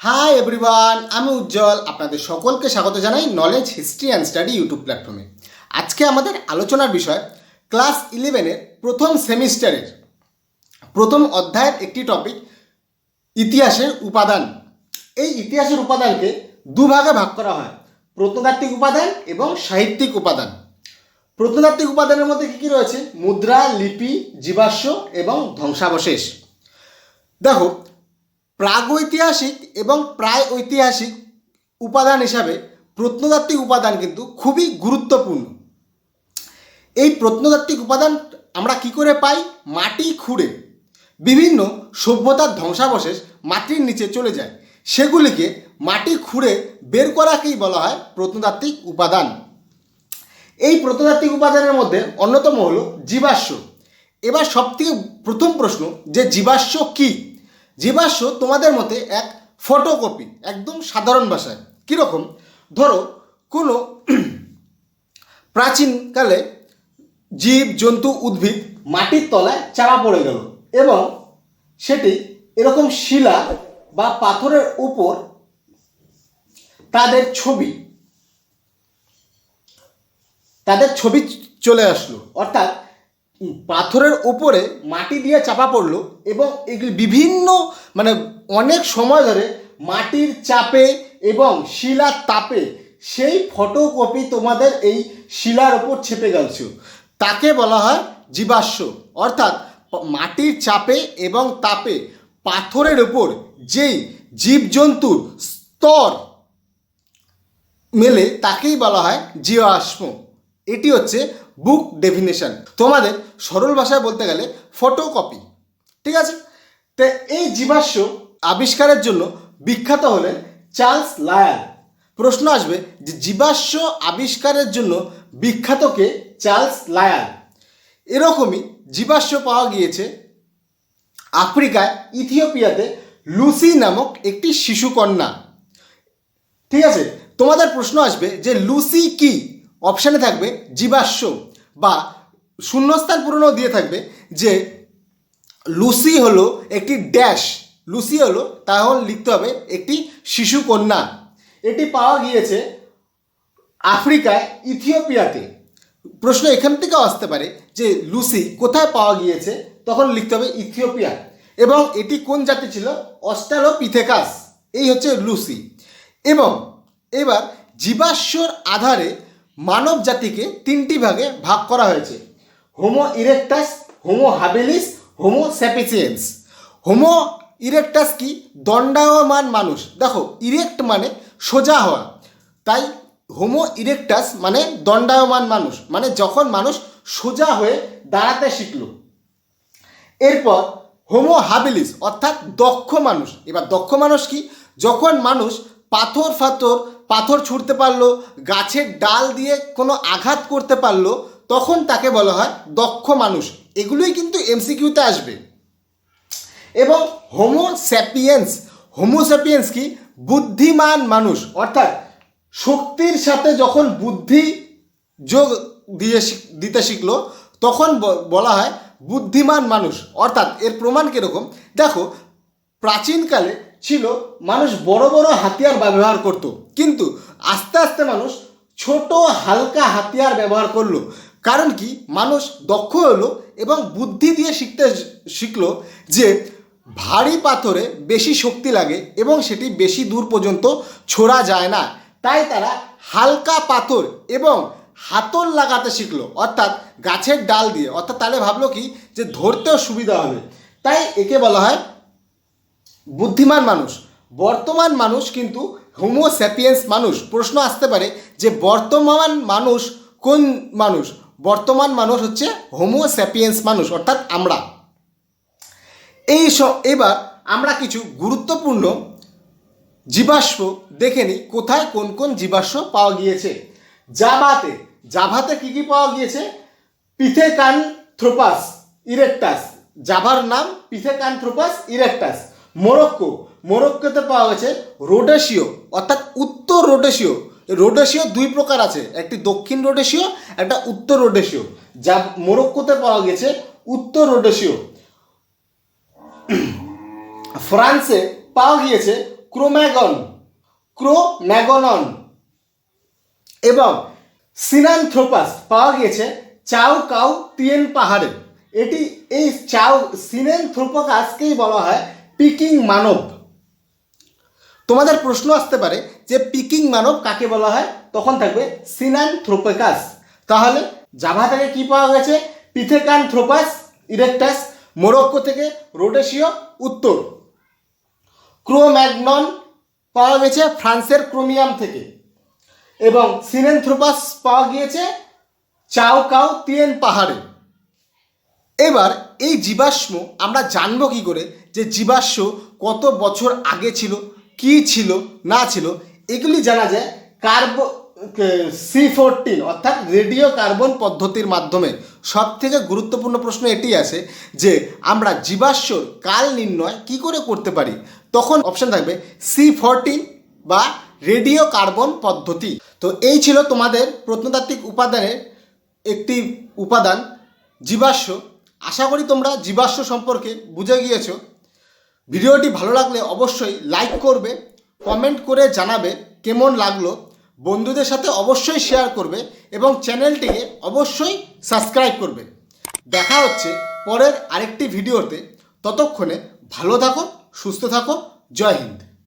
Hi everyone আমি উজ্জ্বল। আপনাদের সকলকে স্বাগত জানাই knowledge history and study YouTube প্ল্যাটফর্মে আজকে আমাদের আলোচনার বিষয় ক্লাস ইলেভেনের প্রথম সেমিস্টারের প্রথম অধ্যায়ের একটি টপিক ইতিহাসের উপাদান। এই ইতিহাসের উপাদানকে দুভাগে ভাগ করা হয়। প্রত্নতাত্ত্বিক উপাদান এবং সাহিত্যিক উপাদান। প্রত্নতাত্ত্বিক উপাদানের মধ্যে কী কী রয়েছে? মুদ্রা, লিপি, জীবাশ্ম এবং ধ্বংসাবশেষ। দেখো প্রাগৈতিহাসিক এবং প্রায় ঐতিহাসিক উপাদান হিসাবে প্রত্নতাত্ত্বিক উপাদান কিন্তু খুবই গুরুত্বপূর্ণ। এই প্রত্নতাত্ত্বিক উপাদান আমরা কি করে পাই? মাটি খুঁড়ে। বিভিন্ন সভ্যতার ধ্বংসাবশেষ মাটির নিচে চলে যায়। সেগুলিকে মাটি খুঁড়ে বের করাকেই বলা হয় প্রত্নতাত্ত্বিক উপাদান। এই প্রত্নতাত্ত্বিক উপাদানের মধ্যে অন্যতম হলো জীবাশ্ম। এবার সবথেকে প্রথম প্রশ্ন যে জীবাশ্ম কি? জীবাশ্ম তোমাদের মতে এক ফটোকপি একদম সাধারণ ভাষায়। কীরকম? ধরো, কোনো প্রাচীনকালে জীব, জন্তু, উদ্ভিদ মাটির তলায় চাপা পড়ে গেল এবং সেটি এরকম শিলা বা পাথরের উপর তাদের ছবি তাদের ছবি চলে আসলো। অর্থাৎ পাথরের উপরে মাটি দিয়ে চাপা পড়ল এবং এগুলি বিভিন্ন মানে অনেক সময় ধরে মাটির চাপে এবং শিলার তাপে সেই ফটোকপি তোমাদের এই শিলার ওপর ছেপে গেছে তাকে বলা হয় জীবাশ্ম। অর্থাৎ মাটির চাপে এবং তাপে পাথরের উপর যেই জীবজন্তুর স্তর মেলে তাকেই বলা হয় জীবাশ্ম। এটি হচ্ছে বুক ডেফিনেশন তোমাদের সরল ভাষায় বলতে গেলে ফটোকপি ঠিক আছে? তো এই জীবাশ্ম আবিষ্কারের জন্য বিখ্যাত হলেন চার্লস লায়ার। প্রশ্ন আসবে যে জীবাশ্ম আবিষ্কারের জন্য বিখ্যাত কে চার্লস লায়ার? এরকমই জীবাশ্ম পাওয়া গিয়েছে আফ্রিকায়, ইথিওপিয়াতে লুসি নামক একটি শিশুকন্যা। ঠিক আছে? তোমাদের প্রশ্ন আসবে যে লুসি কি? অপশানে থাকবে জীবাশ্ম। বা শূন্যস্থান পূরণও দিয়ে থাকবে যে লুসি হলো একটি ড্যাশ, লুসি হলো তাহলে লিখতে হবে একটি শিশু কন্যা। এটি পাওয়া গিয়েছে আফ্রিকায়, ইথিওপিয়াতে। প্রশ্ন এখান থেকেও আসতে পারে যে লুসি কোথায় পাওয়া গিয়েছে, তখন লিখতে হবে ইথিওপিয়া। এবং এটি কোন জাতি ছিল? অস্ট্রালোপিথেকাস। এই হচ্ছে লুসি। এবং এবার জীবাশ্মর আধারে মানব জাতিকে তিনটি ভাগে ভাগ করা হয়েছে। Homo erectus Homo habilis Homo sapiens Homo erectus কি দণ্ডায়মান মানুষ? দেখো ইরেক্ট মানে সোজা হওয়া। তাই হোমো ইরেকটাস মানে দণ্ডায়মান মানুষ। মানে যখন মানুষ সোজা হয়ে দাঁড়াতে শিখলো। এরপর হোমো হাবিলিস অর্থাৎ দক্ষ মানুষ। এবার দক্ষ মানুষ কি? যখন মানুষ পাথর ফাথর পাথর ছুঁড়তে পারল, গাছের ডাল দিয়ে কোনো আঘাত করতে পারল, তখন তাকে বলা হয় দক্ষ মানুষ। এগুলোই কিন্তু এমসিকিউতে আসবে। এবং হোমো স্যাপিয়েন্স হোমো স্যাপিয়েন্স কি? বুদ্ধিমান মানুষ। অর্থাৎ শক্তির সাথে যখন বুদ্ধি যোগ দিয়ে দিতে শিখলো, তখন বলা হয় বুদ্ধিমান মানুষ। অর্থাৎ এর প্রমাণ কীরকম? দেখো, প্রাচীনকালে ছিল, মানুষ বড় বড় হাতিয়ার ব্যবহার করত। কিন্তু আস্তে আস্তে মানুষ ছোট, হালকা হাতিয়ার ব্যবহার করল। কারণ কি? মানুষ দক্ষ হলো এবং বুদ্ধি দিয়ে শিখতে শিখলো যে ভারী পাথরে বেশি শক্তি লাগে এবং সেটি বেশি দূর পর্যন্ত ছোড়া যায় না। তাই তারা হালকা পাথর এবং হাতল লাগাতে শিখলো, অর্থাৎ গাছের ডাল দিয়ে। অর্থাৎ তাহলে ভাবলো কি? যে ধরতেও সুবিধা হবে। তাই একে বলা হয় বুদ্ধিমান মানুষ। বর্তমান মানুষ কিন্তু হোমোস্যাপিয়েন্স মানুষ। প্রশ্ন আসতে পারে যে বর্তমান মানুষ কোন মানুষ? বর্তমান মানুষ হচ্ছে হোমোস্যাপিয়েন্স মানুষ, অর্থাৎ আমরা। এই এবার আমরা কিছু গুরুত্বপূর্ণ জীবাশ্ম দেখে নিই, কোথায় কোন কোন জীবাশ্ম পাওয়া গিয়েছে? জাভাতে জাভাতে কি কি পাওয়া গিয়েছে? পিথেকানথ্রোপাস, ইরেকটাস। জাভার নাম পিথেকানথ্রোপাস, ইরেকটাস। মোরক্কো। মোরক্কোতে পাওয়া গেছে রোডেশিও, অর্থাৎ উত্তর রোডেশিও। রোডেশিও দুই প্রকার আছে, একটি দক্ষিণ রোডেশিও, একটা উত্তর রোডেশিও। যা মোরক্কোতে পাওয়া গেছে উত্তর রোডেশিও। ফ্রান্সে পাওয়া গিয়েছে ক্রোম্যাগন, ক্রোম্যাগনন এবং সিনানথ্রোপাস পাওয়া গিয়েছে চাউ কাউ তিয়েন পাহাড়ে। এটি এই চাউ সিনেনথ্রোপাসকেই বলা হয় পিকিং মানব। তোমাদের প্রশ্ন আসতে পারে যে পিকিং মানব কাকে বলা হয়? তখন থাকবে সিনান থ্রোপেকাস তাহলে জাভা থেকে কি পাওয়া গেছে? পিথেকান থ্রোপাস ইরেকটাস, মোরক্কো থেকে রোডেশীয় উত্তর। ক্রোম্যাগনন পাওয়া গেছে ফ্রান্সের ক্রোমিয়াম থেকে। এবং সিনেনথ্রোপাস পাওয়া গিয়েছে চাও কাও তিয়েন পাহাড়ে। এবার এই জীবাশ্ম আমরা জানব কি করে? যে জীবাশ্ম কত বছর আগে ছিল, কি ছিল, না ছিল? এগুলি জানা যায় কার্বো সি ফোরটিন অর্থাৎ রেডিও কার্বন পদ্ধতির মাধ্যমে। সব থেকে গুরুত্বপূর্ণ প্রশ্ন এটি আছে যে, আমরা জীবাশ্মর কাল নির্ণয় কি করে করতে পারি? তখন অপশন থাকবে সি ফোরটিন বা রেডিও কার্বন পদ্ধতি। তো এই ছিল তোমাদের প্রত্নতাত্ত্বিক উপাদানের একটি উপাদান, জীবাশ্ম। আশা করি তোমরা জীবাশ্ম সম্পর্কে বুঝে গিয়েছো। ভিডিওটি ভালো লাগলে অবশ্যই লাইক করবে কমেন্ট করে জানাবে কেমন লাগল। বন্ধুদের সাথে অবশ্যই শেয়ার করবে এবং চ্যানেলটিকে অবশ্যই সাবস্ক্রাইব করবে। দেখা হচ্ছে পরের আরেকটি ভিডিওতে। ততক্ষণে ভালো থাকো, সুস্থ থাকো। জয় হিন্দ।